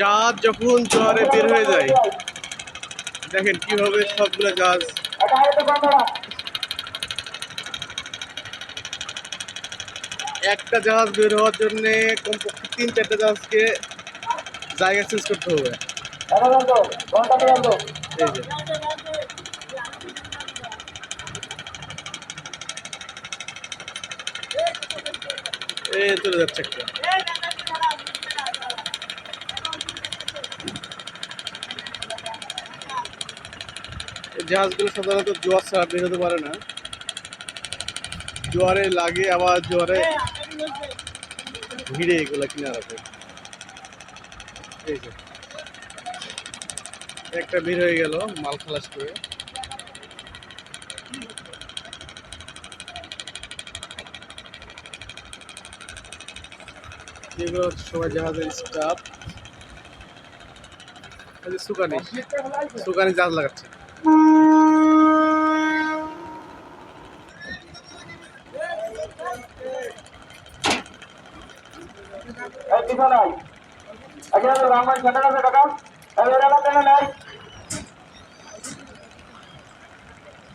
জাহাজ যখন জোয়ারে বের হয়ে যায়, দেখেন কীভাবে সবগুলো জাহাজ একটা জাহাজ বের হওয়ার জন্য কমপক্ষে তিন চারটা জাহাজকে জায়গা চেঞ্জ করতে হবে। এই যে। চলে যাচ্ছে একটা। জাহাজগুলো সাধারণত জোয়ার ছাড়া বের হতে পারে না। জোয়ারে লাগে, আবার জোয়ারে ভিড়ে এগুলা কিনে রাখে এই একটা বের হয়ে গেল মাল খালাস করে। যেগুলো সবাই জাহাজের স্টাফ। সুকানি সুকানি জাহাজ লাগাচ্ছে।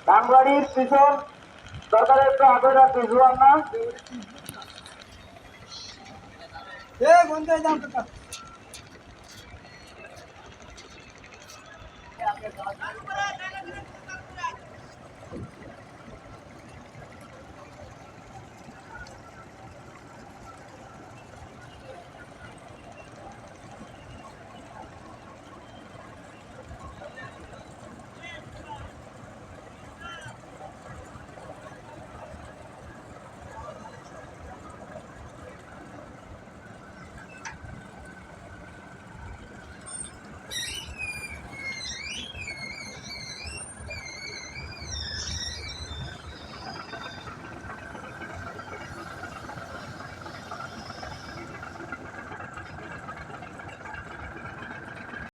বাংলাড়ির পিছন সরকারের একটু আগে রাখবে ಏ ಒಂದೇ ದಾಮ್ ಕಕ್ಕ Yeah,